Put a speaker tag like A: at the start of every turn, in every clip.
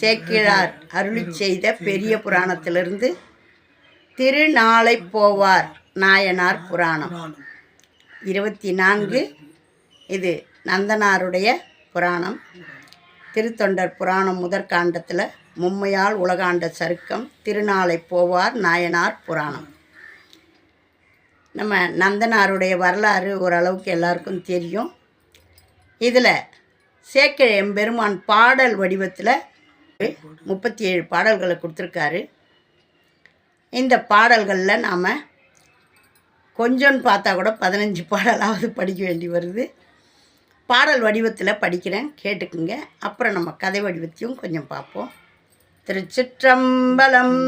A: சேக்கிழார் அருளி செய்த பெரிய புராணத்திலிருந்து திருநாளை போவார் நாயனார் புராணம். இருபத்தி நான்கு இது நந்தனாருடைய புராணம். திருத்தொண்டர் புராணம் முதற்காண்டத்தில் மும்மையால் உலகாண்ட சருக்கம் திருநாளை போவார் நாயனார் புராணம். நம்ம நந்தனாருடைய வரலாறு ஓரளவுக்கு எல்லாருக்கும் தெரியும். இதில் சேக்கிழ எம்பெருமான் பாடல் வடிவத்தில் முப்பத்தி ஏழு பாடல்களை கொடுத்துருக்காரு. இந்த பாடல்களில் நாம் கொஞ்சம்னு பார்த்தா கூட பதினஞ்சு பாடலாவது படிக்க வேண்டி வருது. பாடல் வடிவத்தில் படிக்கிறேன் கேட்டுக்குங்க. அப்புறம் நம்ம கதை வடிவத்தையும் கொஞ்சம் பார்ப்போம். திருச்சிற்றம்பலம்.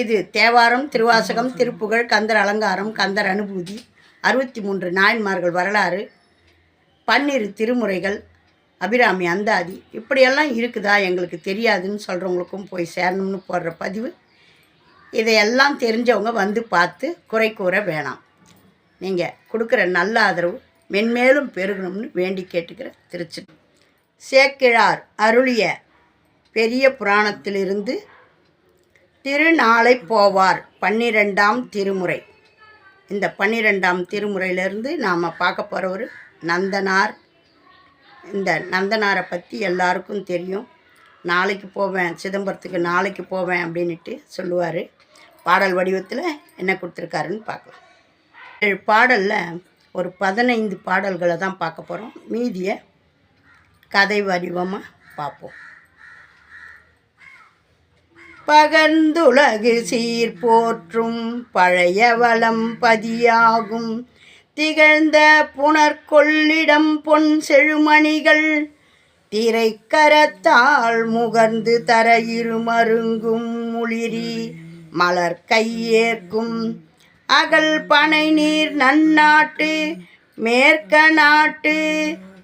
A: இது தேவாரம் திருவாசகம் திருப்புகழ் கந்தர் அலங்காரம் கந்தர் அனுபூதி அறுபத்தி மூன்று நாயன்மார்கள் வரலாறு பன்னிரு திருமுறைகள் அபிராமி அந்தாதி. இப்படியெல்லாம் இருக்குதா? எங்களுக்கு தெரியாதுன்னு சொல்கிறவங்களுக்கும் போய் சேரணும்னு போடுற பதிவு. இதையெல்லாம் தெரிஞ்சவங்க வந்து பார்த்து குறை கூற வேணாம். நீங்கள் கொடுக்குற நல்ல ஆதரவு மென்மேலும் பெருகணும்னு வேண்டி கேட்டுக்கிற திருச்சி. சேக்கிழார் அருளிய பெரிய புராணத்திலிருந்து திருநாளை போவார் பன்னிரெண்டாம் திருமுறை. இந்த பன்னிரெண்டாம் திருமுறையிலிருந்து நாம் பார்க்க போகிறவர் நந்தனார் இந்த நந்தனாரை பற்றி எல்லாருக்கும் தெரியும். நாளைக்கு போவேன் சிதம்பரத்துக்கு நாளைக்கு போவேன் அப்படின்ட்டு சொல்லுவார். பாடல் வடிவத்தில் என்ன கொடுத்துருக்காருன்னு பார்க்கலாம். ஏழு பாடலில் ஒரு பதினைந்து பாடல்களை தான் பார்க்க போகிறோம் மீதியை கதை வடிவமாக பார்ப்போம். பகர்ந்துலகு சீர் போற்றும் பழைய வளம் பதியாகும். திகழ்ந்த புனர்கொள்ளிடம் பொன் செழுமணிகள் திரைக்கரத்தால் முகர்ந்து தர இருமருங்கும் முளிரி மலர் கையேற்கும். அகல் பனை நீர் நன்னாட்டு மேற்க நாட்டு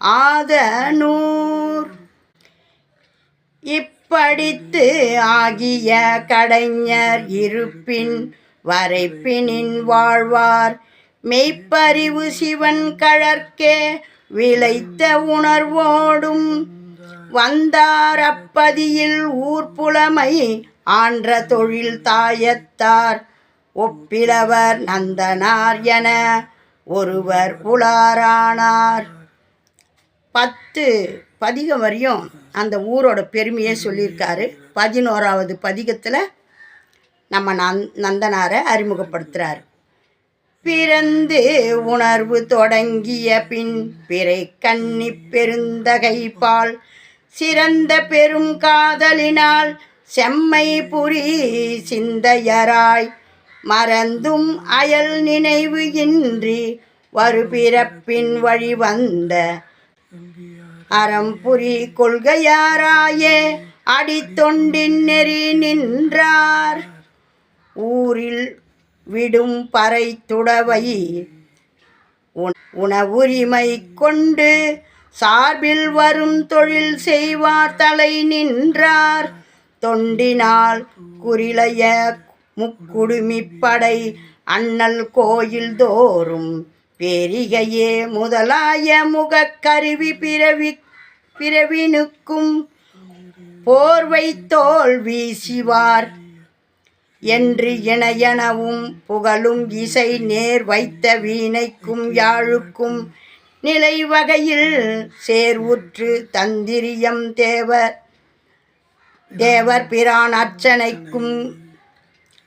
A: ஆதனூர். இப்படித்து ஆகிய கடைஞர் இருப்பின் வரைப்பினின் வாழ்வார். மெய்ப்பறிவு சிவன் கழற்கே விளைத்த உணர்வோடும் வந்தார் அப்பதியில் ஊர்ப்புலமை ஆன்ற தொழில் தாயத்தார். ஒப்பிலவர் நந்தனார் என ஒருவர் புலாரானார். பத்து பதிகம் வரையும் அந்த ஊரோட பெருமையை சொல்லியிருக்காரு. பதினோராவது பதிகத்தில் நம்ம நந் நந்தனாரை அறிமுகப்படுத்துகிறார் பிறந்து உணர்வு தொடங்கிய பின் பிறை கன்னி பெருந்தகை பால் சிறந்த பெரும் காதலினால் செம்மை புரி சிந்தையராய் மறந்தும் அயல் நினைவு இன்றி வருபிறப்பின் வழி வந்த அறம்புரி கொள்கையாராயே அடித்தொண்டின் நெறி நின்றார். ஊரில் விடும் பறை துடவை. உணவுரிமை கொண்டு சார்பில் வரும் தொழில் செய்வார் தலை நின்றார். தொண்டினால் குறிலைய முக்குடுமிப்படை அண்ணல் கோயில் தோறும் பெரிகையே முதலாய முகக்கருவி பிறவி பிறவினுக்கும் போர்வை தோல் வீசிவார் என்று இணையனவும் புகழும் இசை நேர் வைத்த வீணைக்கும் யாழுக்கும் நிலை வகையில் சேர்வுற்று தந்திரியம் தேவர் தேவர் பிரான் அர்ச்சனைக்கும்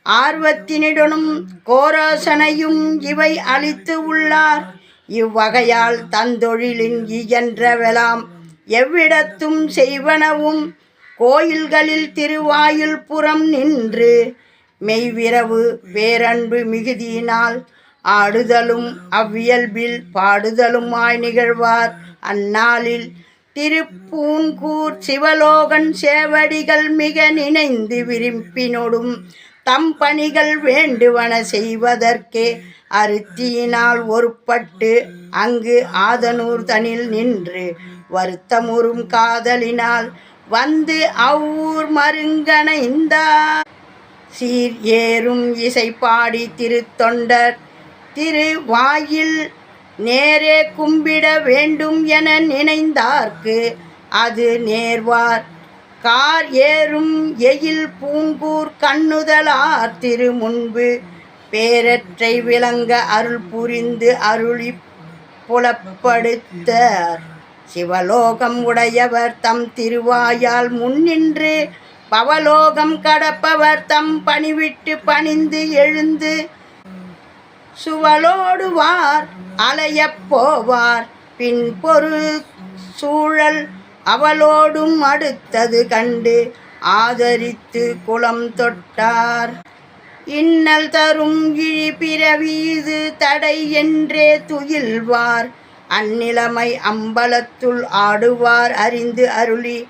A: ஆர்வத்தினிடனும் கோராசனையும் இவை அளித்து உள்ளார். இவ்வகையால் தந்தொழிலின் இயன்றவெலாம் எவ்விடத்தும் செய்வனவும் கோயில்களில் திருவாயில் புறம் நின்று மெய்விரவு வேரன்பு மிகுதியினால் ஆடுதலும் அவ்வியல்பில் பாடுதலுமாய் நிகழ்வார். அந்நாளில் திருப்பூன்கூர் சிவலோகன் சேவடிகள் மிக நினைந்து விரும்பினொடும் தம் பணிகள் வேண்டுவன செய்வதற்கே அருத்தியினால் ஒருப்பட்டு அங்கு ஆதனூர் தனில் நின்று வருத்தமுறும் காதலினால் வந்து அவ்வூர் மருங்கனைந்தார் சீர் ஏறும் இசைப்பாடி திருத்தொண்டர் திருத்தொண்டர் திருவாயில் நேரே கும்பிட வேண்டும் என நினைந்தார்க்கு. அது நேர்வார். கார் ஏறும் எயில் பூங்கூர் கண்ணுதலார் திரு முன்பு பேரற்றை விளங்க அருள் புரிந்து அருளி புலப்படுத்தார். சிவலோகம் உடையவர் தம் திருவாயால் முன்னின்று பவலோகம் கடப்பவர் தம் பணிவிட்டு பணிந்து எழுந்து சுவலோடுவார் அலையப் போவார். பின் பொரு சூழல் அவளோடும் அடுத்தது கண்டு ஆதரித்து குலம் தொட்டார். இன்னல் தரும் இழி பிறவி இது தடை என்றே துயில்வார். அந்நிலைமை அம்பலத்துள் ஆடுவார் அறிந்து அருளி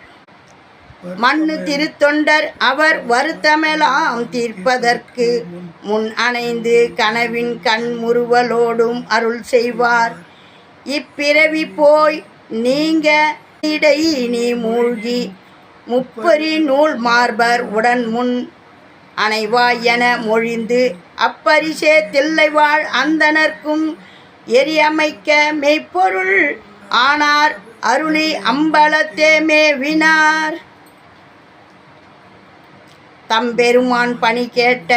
A: மண்ணு திருத்தொண்டர் அவர் வருத்தமெலாம் தீர்ப்பதற்கு முன் அணைந்து கனவின் கண் முறுவலோடும் அருள் செய்வார். இப்பிறவி போய் நீங்க இடை நீ மூழ்கி முப்பரி நூல் மார்பர் உடன் முன் அணைவாய் என மொழிந்து அப்பரிசே தில்லைவாழ் அந்தனர்க்கும் எரியமைக்க மெய்ப்பொருள் ஆனார் அருளி அம்பலத்தே மேவினார். தம்பெருமான் பணி கேட்ட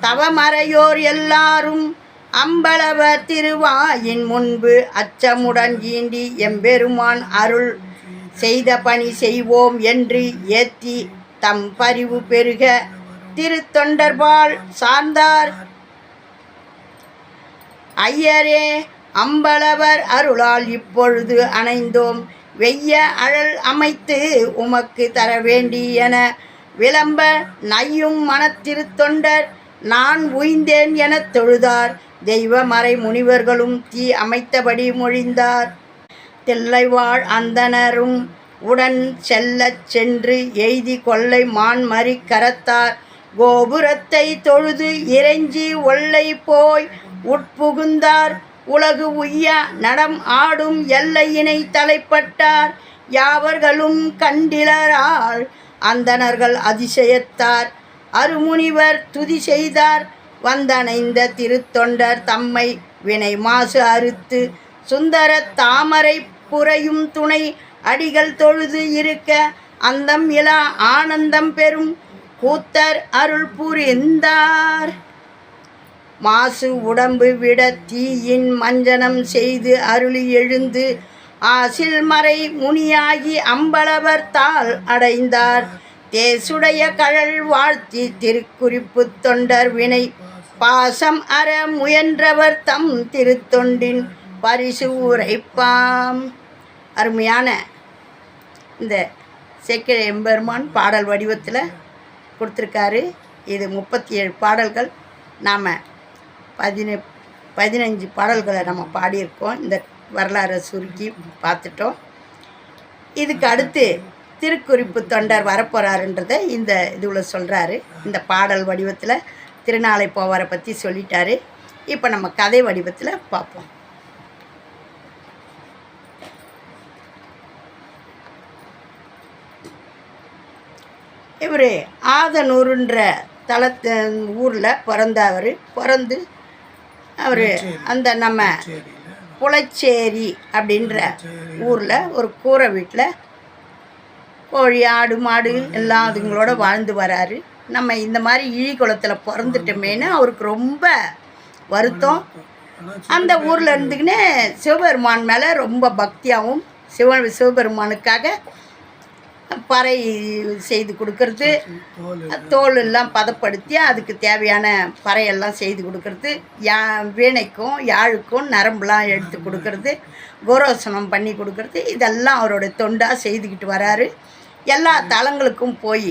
A: தவமறையோர் எல்லாரும் அம்பளவர் திருவாயின் முன்பு அச்சமுடன் ஈண்டி எம்பெருமான் அருள் செய்த பணி செய்வோம் என்று ஏத்தி தம் பரிவு பெருக திருத்தொண்டர்பால் சார்ந்தார். ஐயரே அம்பலவர் அருளால் இப்பொழுது அணைந்தோம். வெய்ய அழல் அமைத்து உமக்கு தர வேண்டி என விளம்ப நையும் மனத்திருத்தொண்டர் நான் உய்ந்தேன் எனத் தொழுதார். தெய்வமறை முனிவர்களும் தீ அமைத்தபடி மொழிந்தார். தில்லைவாழ் அந்தணரும் உடன் செல்லச் சென்று எய்தி கொள்ளை மான்மறி கரத்தார். கோபுரத்தை தொழுது இறைஞ்சி ஒல்லை போய் உட்புகுந்தார். உலகு உய்ய நடம் ஆடும் எல்லையினை தலைப்பட்டார். யாவர்களும் கண்டிலரால் அந்தணர்கள் அதிசயத்தார். அருமுனிவர் துதி செய்தார். வந்தணைந்த திருத்தொண்டர் தம்மை வினை மாசு அறுத்து சுந்தர தாமரை புறையும் துணை அடிகள் தொழுது இருக்க அந்தம் இலா ஆனந்தம் பெறும் கூத்தர் அருள் புரிந்தார். மாசு உடம்பு விட தீயின் மஞ்சனம் செய்து அருளி எழுந்து ஆசில்மறை முனியாகி அம்பளவர் தாள் அடைந்தார். தேசுடைய கழல் வாழ்த்தி திருக்குறிப்பு தொண்டர் வினை. பாசம் அற முயன்றவர் தம் திருத்தொண்டின் பரிசு உரைப்பாம். அருமையான இந்த செக்கிழ எம்பெருமான் பாடல் வடிவத்தில் கொடுத்துருக்காரு. இது முப்பத்தி ஏழு பாடல்கள். நாம் பதின பதினஞ்சு பாடல்களை நம்ம பாடியிருக்கோம். இந்த வரலாறை சுருக்கி பார்த்துட்டோம். இதுக்கு அடுத்து திருக்குறிப்பு தொண்டர் வரப்போகிறாருன்றதை இந்த இதுவில் சொல்கிறாரு இந்த பாடல் வடிவத்தில் திருநாளை போவாரை பற்றி சொல்லிட்டாரு. இப்போ நம்ம கதை வடிவத்தில் பார்ப்போம். இவர் ஆதனூருன்ற தளத்து ஊரில் பிறந்தவர். பிறந்து அவர் அந்த நம்ம புலச்சேரி அப்படின்ற ஊரில் ஒரு கூரை வீட்டில் கோழி ஆடு மாடு எல்லாம் அதுங்களோட வாழ்ந்து வராரு. நம்ம இந்த மாதிரி இழி குளத்தில் பிறந்துட்டோமேனு அவருக்கு ரொம்ப வருத்தம். அந்த ஊரில் இருந்துக்கினே சிவபெருமான் மேலே ரொம்ப பக்தியாகவும் சிவ சிவபெருமானுக்காக பறை செய்து கொடுக்கறது.
B: தோல்
A: எல்லாம் பதப்படுத்தி அதுக்கு தேவையான பறையெல்லாம் செய்து கொடுக்கறது. யா வீணைக்கும் யாழுக்கும் நரம்புலாம் எடுத்து கொடுக்கறது. கோரோசனம் பண்ணி கொடுக்கறது. இதெல்லாம் அவரோட தொண்டாக செய்துக்கிட்டு வராரு. எல்லா தலங்களுக்கும் போய்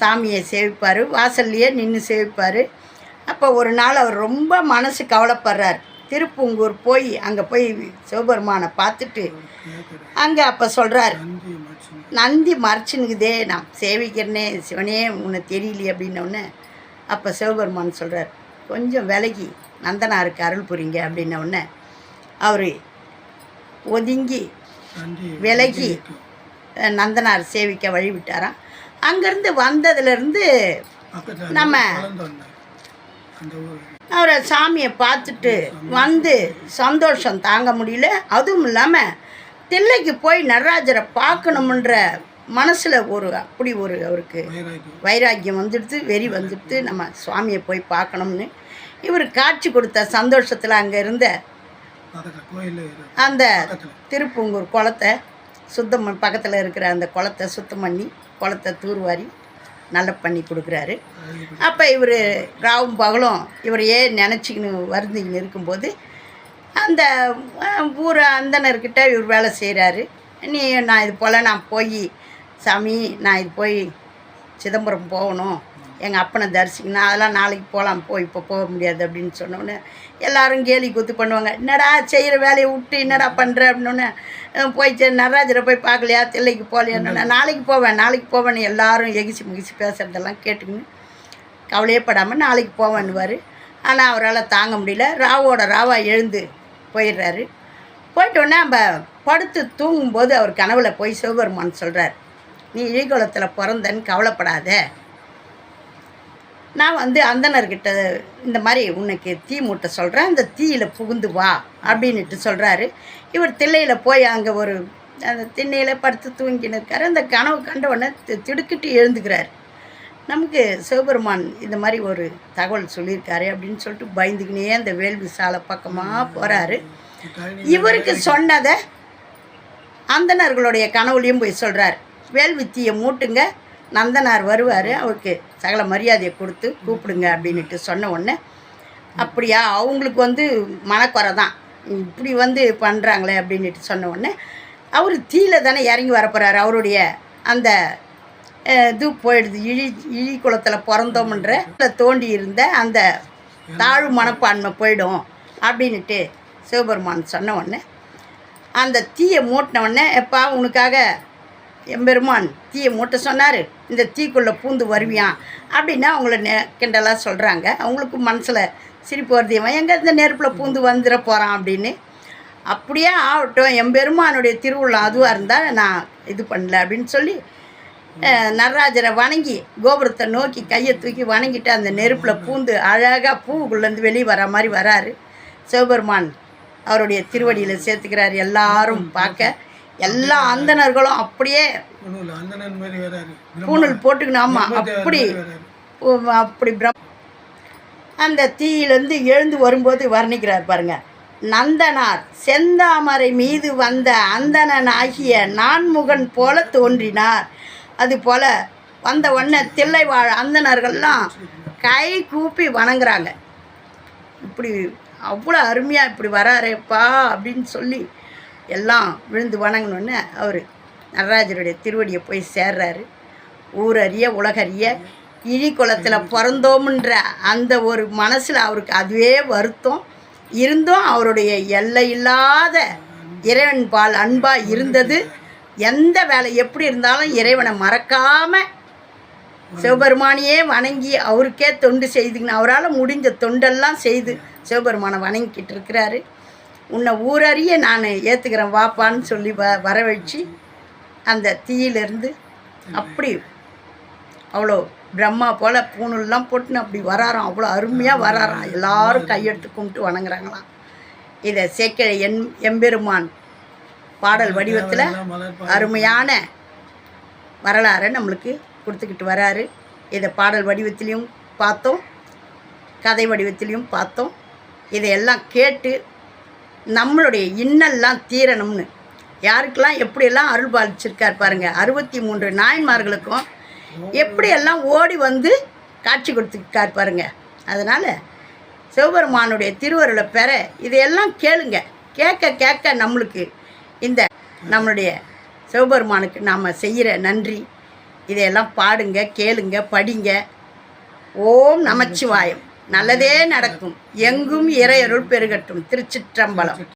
A: சாமியை சேவிப்பார். வாசல்லையே நின்று சேவிப்பார். அப்போ ஒரு நாள் அவர் ரொம்ப மனசு கவலைப்படுறார். திருப்பூங்கூர் போய் அங்கே போய் சிவபெருமானை பார்த்துட்டு அங்கே அப்போ சொல்கிறாரு நந்தி மறைச்சுனுக்குதே நான் சேவிக்கிறனே சிவனே உன்னை தெரியலையே அப்படின்னோடனே அப்போ சிவபெருமான் சொல்கிறார் கொஞ்சம் விலகி நந்தனாருக்கு அருள் புரிங்க அப்படின்ன உடனே அவர் ஒதுங்கி விலகி நந்தனார் சேவிக்க வழி விட்டாராம் அங்கேருந்து வந்ததுலேருந்து நம்ம அவரை சாமியை பார்த்துட்டு வந்து சந்தோஷம் தாங்க முடியல. அதுவும் இல்லாமல் தில்லைக்கு போய் நடராஜரை பார்க்கணுமன்ற மனசில் ஒரு அப்படி ஒரு அவருக்கு
B: வைராக்கியம்.
A: வந்துடுது வெறி வந்துடுது. நம்ம சுவாமியை போய் பார்க்கணும்னு. இவர் காட்சி கொடுத்த சந்தோஷத்தில் அங்கே இருந்த அந்த திருப்பூங்கூர் குளத்தை சுத்தம் பக்கத்தில் இருக்கிற அந்த குளத்தை சுத்தம் பண்ணி குளத்தை தூர்வாரி நல்ல பண்ணி கொடுக்குறாரு. அப்போ இவர் ராவும் பகலும் இவரையே நினச்சிக்கின்னு வருந்திக்கின்னு இருக்கும்போது. அந்த ஊர் அந்தனர்கிட்ட இவர் வேலை செய்கிறாரு நீ நான் இது போல் நான் போய் சாமி நான் இது போய் சிதம்பரம் போகணும். எங்கள் அப்பனை தரிசிக்கணும். அதெல்லாம் நாளைக்கு போகலாம் போய் இப்போ போக முடியாது அப்படின்னு சொன்னோன்னே எல்லாரும் கேலி குத்து பண்ணுவாங்க. என்னடா செய்கிற வேலையை விட்டு என்னடா பண்ணுற அப்படின்னோடனே போய் சரி நடராஜரை போய் பார்க்கலையா? தில்லைக்கு போகலையான்னு நாளைக்கு போவேன் நாளைக்கு போவேன்னு எல்லாரும் எகிச்சு முகிச்சு பேசுகிறதெல்லாம் கேட்டுக்கின்னு கவலையே படாமல் நாளைக்கு போவேன்னுவார். ஆனால் அவரால் தாங்க முடியல. ராவோட ராவா எழுந்து போயிடுறாரு. போயிட்டோன்னே நம்ம படுத்து தூங்கும்போது அவர் கனவுல போய் சிவபெருமான் சொல்கிறார் நீ இழிகுலத்தில் பிறந்தன்னு கவலைப்படாத. நான் வந்து அந்தனர்கிட்ட இந்த மாதிரி உனக்கு தீ மூட்டை சொல்கிறேன் அந்த தீயில் புகுந்து வா அப்படின்ட்டு சொல்கிறாரு இவர் தில்லையில் போய் அங்கே ஒரு அந்த திண்ணையில் படுத்து தூங்கின்னு இருக்காரு. அந்த கனவு கண்ட உடனே தி- திடுக்கிட்டு எழுந்துக்கிறார். நமக்கு சிவபெருமான் இந்த மாதிரி ஒரு தகவல் சொல்லியிருக்காரு அப்படின்னு சொல்லிட்டு பயந்துக்கினே அந்த வேள்வி சாலை பக்கமாக போகிறாரு இவருக்கு சொன்னதை அந்தணர்களுடைய கனவுலையும் போய் சொல்கிறார் வேல்வித்தியை மூட்டுங்க நந்தனார் வருவார் அவருக்கு சகல மரியாதையை கொடுத்து கூப்பிடுங்க அப்படின்னுட்டு சொன்ன உடனே அப்படியா அவங்களுக்கு வந்து மனக்குறை தான். இப்படி வந்து பண்ணுறாங்களே அப்படின்னுட்டு சொன்ன உடனே அவர் தீயில தானே இறங்கி வரப்போகிறாரு அவருடைய அந்த இது போயிடுது. இழி இழி குளத்தில் பிறந்தோம்ன்ற தோண்டி இருந்த அந்த தாழ்வு மனப்பான்மை போயிடும் அப்படின்னுட்டு சிவபெருமான் சொன்ன உடனே அந்த தீயை மூட்டினவுடனே எப்பா உனக்காக எம்பெருமான் தீயை மூட்ட சொன்னார். இந்த தீக்குள்ளே பூந்து வருவியான் அப்படின்னா அவங்கள நெ கிண்டலாக சொல்கிறாங்க அவங்களுக்கும் மனசில் சிரிப்பு வருது. இவன் எங்கே இந்த நெருப்பில் பூந்து வந்துட போகிறான் அப்படின்னு. அப்படியே ஆகட்டும். எம்பெருமானுடைய திருவுள்ளம் அதுவாக இருந்தால் நான் இது பண்ணல அப்படின்னு சொல்லி நடராஜரை வணங்கி கோபுரத்தை நோக்கி கையை தூக்கி வணங்கிட்டு அந்த நெருப்பில் பூந்து அழகாக பூவுக்குள்ளேருந்து வெளியே வர மாதிரி வராரு சிவபெருமான். அவருடைய திருவடியில் சேர்த்துக்கிறார் எல்லாரும் பார்க்க. எல்லா அந்தணர்களும் அப்படியே
B: அந்தனன்
A: பூணல் போட்டுக்கணும். ஆமாம் அப்படி. அப்படி பிரம் அந்த தீயிலேருந்து எழுந்து வரும்போது வர்ணிக்கிறார் பாருங்க. நந்தனார் செந்தாமரை மீது வந்த அந்தணன் ஆகிய நான்முகன் போல தோன்றினார். அது போல் வந்த உடனே தில்லை வாழ அந்தனர்கள்லாம் கை கூப்பி வணங்குறாங்க. இப்படி அவ்வளோ அருமையாக இப்படி வராரேப்பா அப்படின்னு சொல்லி எல்லாம் விழுந்து வணங்கினோன்னே அவர் நடராஜருடைய திருவடியை போய் சேர்றாரு. ஊரறிய உலகறிய இழி குளத்தில் பிறந்தோம்ன்ற அந்த ஒரு மனசில் அவருக்கு அதுவே வருத்தம். இருந்தும் அவருடைய எல்லை இல்லாத இறைவன் பால் அன்பாக இருந்தது. எந்த வேலை எப்படி இருந்தாலும் இறைவனை மறக்காமல் சிவபெருமானையே வணங்கி அவருக்கே தொண்டு செய்துங்கன்னு அவரால் முடிஞ்ச தொண்டெல்லாம் செய்து சிவபெருமானை வணங்கிக்கிட்டு இருக்கிறாரு. உன்னை ஊரறிய நான் ஏற்றுக்கிறேன் வாப்பான்னு சொல்லி வ வரவழைச்சி அந்த தீயிலிருந்து அப்படி அவ்வளோ பிரம்மா போல் பூணூல்லாம் போட்டுன்னு அப்படி வராராம். அவ்வளோ அருமையாக வராராம். எல்லாரும் கையெடுத்து கும்பிட்டு வணங்குறாங்களாம். இதை சேக்கிழ என் எம்பெருமான் பாடல் வடிவத்தில் அருமையான வரலாறை நம்மளுக்கு கொடுத்துக்கிட்டு வராரு. இதை பாடல் வடிவத்திலையும் பார்த்தோம். கதை வடிவத்திலையும் பார்த்தோம். இதையெல்லாம் கேட்டு நம்மளுடைய இன்னெல்லாம் தீரணும்னு. யாருக்கெல்லாம் எப்படியெல்லாம் அருள் பாலிச்சிருக்கார் பாருங்க. அறுபத்தி மூன்று நாயன்மார்களுக்கும் எப்படியெல்லாம் ஓடி வந்து காட்சி கொடுத்துருக்கார் பாருங்க. அதனால் சிவபெருமானுடைய திருவருளை பெற இதையெல்லாம் கேளுங்க. கேட்க கேட்க நம்மளுக்கு இந்த நம்மளுடைய சிவபெருமானுக்கு நாம் செய்கிற நன்றி. இதையெல்லாம் பாடுங்க கேளுங்க படிங்க. ஓம் நமச்சிவாயம். நல்லதே நடக்கும். எங்கும் இறையருள் பெருகட்டும். திருச்சிற்றம்பலம்.